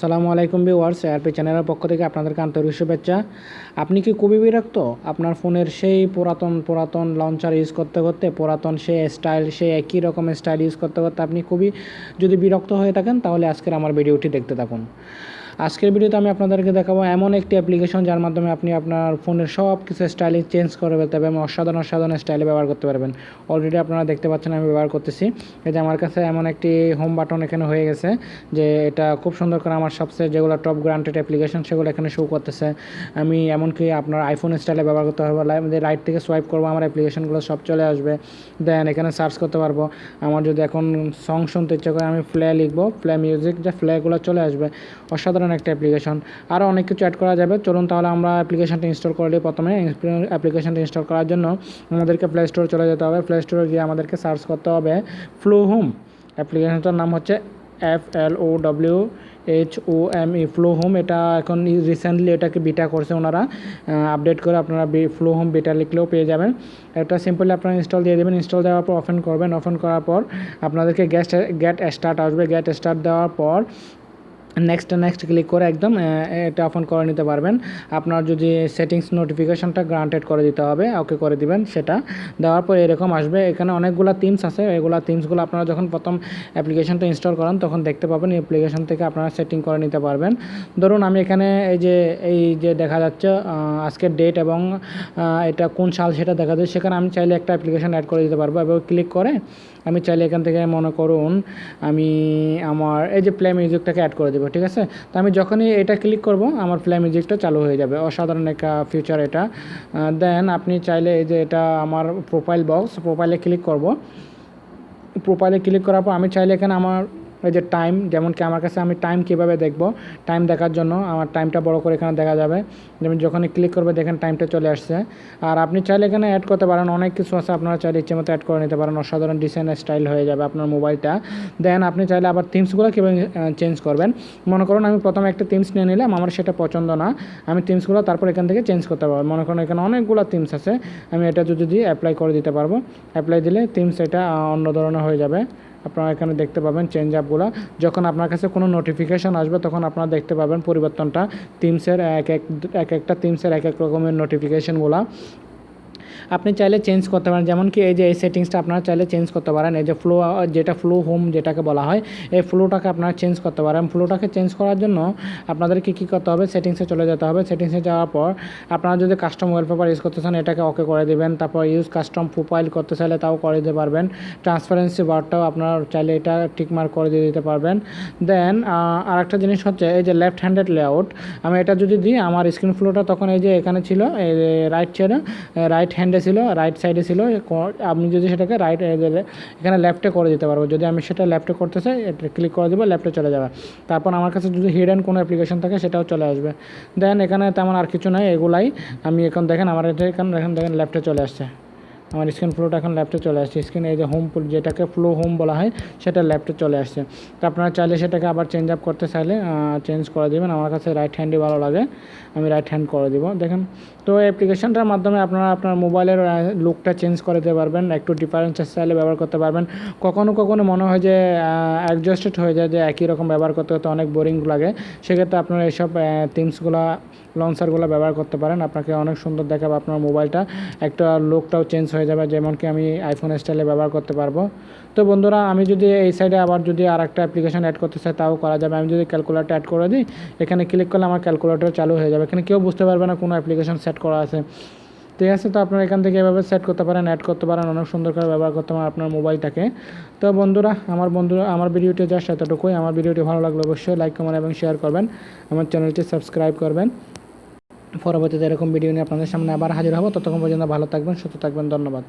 সালামু আলাইকুম viewers P চ্যানেলের পক্ষ থেকে আপনাদেরকে আন্তরিক শুভেচ্ছা। আপনি কি খুবই বিরক্ত? আপনার ফোনের সেই পুরাতন পুরাতন লঞ্চার ইউজ করতে করতে, পুরাতন সেই স্টাইল সেই একই রকমের স্টাইল ইউজ করতে করতে আপনি খুবই যদি বিরক্ত হয়ে থাকেন, তাহলে আজকের আমার ভিডিওটি দেখতে থাকুন। আজকের ভিডিওতে আমি আপনাদেরকে দেখাবো এমন একটি অ্যাপ্লিকেশন যার মাধ্যমে আপনি আপনার ফোনের সব কিছু স্টাইলিং চেঞ্জ করে ফেলতে পারবেন, অসাধারণ অসাধারণ স্টাইলে ব্যবহার করতে পারবেন। অলরেডি আপনারা দেখতে পাচ্ছেন আমি ব্যবহার করতেছি। এই যে আমার কাছে এমন একটি হোম বাটন এখানে হয়ে গেছে যে এটা খুব সুন্দর করে আমার সবচেয়ে যেগুলো টপ গ্রান্টেড অ্যাপ্লিকেশন সেগুলো এখানে শো করতেছে। আমি এমনকি আপনার আইফোন স্টাইলে ব্যবহার করতে হবে রাইট থেকে সোয়াইপ করব, আমার অ্যাপ্লিকেশনগুলো সব চলে আসবে। দেন এখানে সার্চ করতে পারব। আমার যদি এখন সং শুনতে ইচ্ছা করে আমি ফ্লে লিখব ফ্লে মিউজিক যে ফ্লেগুলো চলে আসবে। অসাধারণ একটা অ্যাপ্লিকেশন আরও অনেক কিছু অ্যাড করা যাবে। চলুন তাহলে আমরা অ্যাপ্লিকেশনটা ইনস্টল করে দিই প্রথমে। অ্যাপ্লিকেশনটা ইনস্টল করার জন্য আমাদেরকে প্লে স্টোরে চলে যেতে হবে। প্লে স্টোরে গিয়ে আমাদেরকে সার্চ করতে হবে ফ্লো হোম অ্যাপ্লিকেশনটার নাম হচ্ছে F L O W H O M E flow home এটা এখন রিসেন্টলি এটাকে বিটা করছে ওনারা। আপডেট করে আপনারা ফ্লো হোম বিটা লিখলেও পেয়ে যাবেন। এটা সিম্পলি আপনারা ইনস্টল দিয়ে দেবেন। ইনস্টল দেওয়ার পর ওপেন করবেন। ওপেন করার পর আপনাদেরকে গ্যাস গেট স্টার্ট আসবে। গেট স্টার্ট দেওয়ার পর নেক্সট নেক্সট ক্লিক করে একদম এটা অফন করে নিতে পারবেন। আপনার যদি সেটিংস নোটিফিকেশনটা গ্রান্টেড করে দিতে হবে ওকে করে দিবেন সেটা। দেওয়ার পর এরকম আসবে। এখানে অনেকগুলো থিমস আছে। এগুলো থিমসগুলো আপনারা যখন প্রথম অ্যাপ্লিকেশনটা ইনস্টল করেন, তখন দেখতে পাবেন। অ্যাপ্লিকেশন থেকে আপনারা সেটিং করে নিতে পারবেন। ধরুন আমি এখানে এই যে এই যে দেখা যাচ্ছে আজকের ডেট এবং এটা কোন সাল সেটা দেখা যাচ্ছে। সেখানে আমি চাইলে একটা অ্যাপ্লিকেশন অ্যাড করে দিতে পারব। এবং ক্লিক করে আমি চাইলে এখান থেকে মনে করুন, আমি আমার, এই যে প্লে মিউজিকটাকে অ্যাড করে দেবো। ঠিক আছে? তো আমি যখনই এটা ক্লিক করব, আমার প্লে মিউজিকটা চালু হয়ে যাবে। অসাধারণ একটা ফিউচার এটা। দেন আপনি চাইলে এই যে এটা আমার প্রোফাইল বক্স প্রোফাইলে ক্লিক করব। প্রোফাইলে ক্লিক করার পর আমি চাইলে এখানে আমার এই যে টাইম যেমন কি আমার কাছে আমি টাইম কীভাবে দেখব? টাইম দেখার জন্য আমার টাইমটা বড় করে এখানে দেখা যাবে। যেমন যখনই ক্লিক করবে, দেখেন টাইমটা চলে আসছে। আর আপনি চাইলে এখানে অ্যাড করতে পারেন, অনেক কিছু আছে, আপনারা চাইলে ইচ্ছে মতো অ্যাড করে নিতে পারেন। অসাধারণ ডিজাইন স্টাইল হয়ে যাবে আপনার মোবাইলটা দেন আপনি চাইলে আবার থিমসগুলো কীভাবে চেঞ্জ করবেন? মনে করুন আমি প্রথমে একটা থিমস নিয়ে নিলাম, আমার সেটা পছন্দ না। আমি থিমসগুলো তারপর এখান থেকে চেঞ্জ করতে পারব। মনে করুন এখানে অনেকগুলো থিমস আছে। আমি এটা যদি অ্যাপ্লাই করে দিতে পারব। অ্যাপ্লাই দিলে থিমস এটা অন্য ধরনের হয়ে যাবে। আপনারা এখানে দেখতে পাবেন চেঞ্জ আপগুলো যখন আপনার কাছে কোনো নোটিফিকেশান আসবে, তখন আপনারা দেখতে পাবেন পরিবর্তনটা। টিমসের এক এক এক একটা টিমসের এক এক রকমের নোটিফিকেশানগুলো আপনি চাইলে চেঞ্জ করতে পারেন। যেমন কি এই যে এই সেটিংসটা আপনারা চাইলে চেঞ্জ করতে পারেন। এই যে ফ্লো যেটা ফ্লো হোম যেটাকে বলা হয়, এই ফ্লোটাকে আপনারা চেঞ্জ করতে পারেন। ফ্লোটাকে চেঞ্জ করার জন্য আপনাদের কী করতে হবে? সেটিংসে চলে যেতে হবে। সেটিংসে যাওয়ার পর আপনারা যদি কাস্টম ওয়ালপেপার ইউজ করতে চান, এটাকে ওকে করে দেবেন। তারপর ইউজ কাস্টম প্রোফাইল করতে চাইলে তাও করে দিতে পারবেন। ট্রান্সপারেন্সি বারটাও আপনারা চাইলে এটা টিকমার্ক করে দিয়ে দিতে পারবেন। দেন আরেকটা জিনিস হচ্ছে, এই যে লেফট হ্যান্ডেড লেআউট আমি এটা যদি দিই, আমার স্ক্রিন ফ্লোটা তখন এই যে এখানে ছিল, এই রাইট ছেড়ে রাইট হ্যান্ডে ছিল রাইট সাইডে ছিল আপনি যদি সেটাকে রাইট এখানে লেফটে করে দিতে পারব। যদি আমি সেটা লেফটে করতে চাই, এটা ক্লিক করে দেবো লেফটে চলে যাবে। তারপর আমার কাছে যদি হিডেন কোনো অ্যাপ্লিকেশন থাকে, সেটাও চলে আসবে। দেন এখানে তেমন আর কিছু নয় এগুলাই। আমি এখন দেখেন, আমার এটা এখানে দেখেন দেখেন লেফটে চলে আসছে। আমার স্ক্রিন ফ্লোটা এখন ল্যাপটে চলে আসছে। স্ক্রিন এই যে হোম যেটাকে ফ্লো হোম বলা হয়, সেটা ল্যাপটে চলে আসছে। তো আপনারা চাইলে সেটাকে আবার চেঞ্জ আপ করতে চাইলে চেঞ্জ করে দেবেন। আমার কাছে রাইট হ্যান্ডই ভালো লাগে। আমি রাইট হ্যান্ড করে দেবো। দেখেন তো অ্যাপ্লিকেশনটার মাধ্যমে আপনারা আপনার মোবাইলের লুকটা চেঞ্জ করে দিতে পারবেন, একটু ডিফারেন্স স্টাইলে ব্যবহার করতে পারবেন। কখনো কখনো মনে হয় যে অ্যাডজাস্টেড হয়ে যায় যে, একই রকম ব্যবহার করতে করতে অনেক বোরিং লাগে। সেক্ষেত্রে আপনারা এইসব থিংসগুলো লঞ্চারগুলো ব্যবহার করতে পারেন। আপনাকে অনেক সুন্দর দেখাবে আপনার মোবাইলটা একটা লুকটাও চেঞ্জ হয়ে যাবে, যেমন কি আমি আইফোন স্টাইলে ব্যবহার করতে পারব। তো বন্ধুরা, আমি যদি এই সাইডে আবার যদি আর একটা অ্যাপ্লিকেশন অ্যাড করতে চাই, তাও করা যাবে। আমি যদি ক্যালকুলেটার অ্যাড করে দিই, এখানে ক্লিক করলে আমার ক্যালকুলেটার চালু হয়ে যাবে। এখানে কেউ বুঝতে পারবে না কোনো অ্যাপ্লিকেশন সেট করা আছে। ঠিক আছে, তো আপনারা এখান থেকে এভাবে সেট করতে পারেন অ্যাড করতে পারেন, অনেক সুন্দর করে ব্যবহার করতে পারেন আপনার মোবাইলটাকে। তো বন্ধুরা, আমার বন্ধুরা, আমার ভিডিওটি জাস্ট এতটুকুই। আমার ভিডিওটি ভালো লাগলে অবশ্যই লাইক কমেন্ট এবং শেয়ার করবেন। আমার চ্যানেলটি সাবস্ক্রাইব করবেন। পরবর্তীতে এরকম ভিডিও নিয়ে আপনাদের সামনে আবার হাজির হব। ততক্ষণ পর্যন্ত ভালো থাকবেন, সুস্থ থাকবেন, ধন্যবাদ।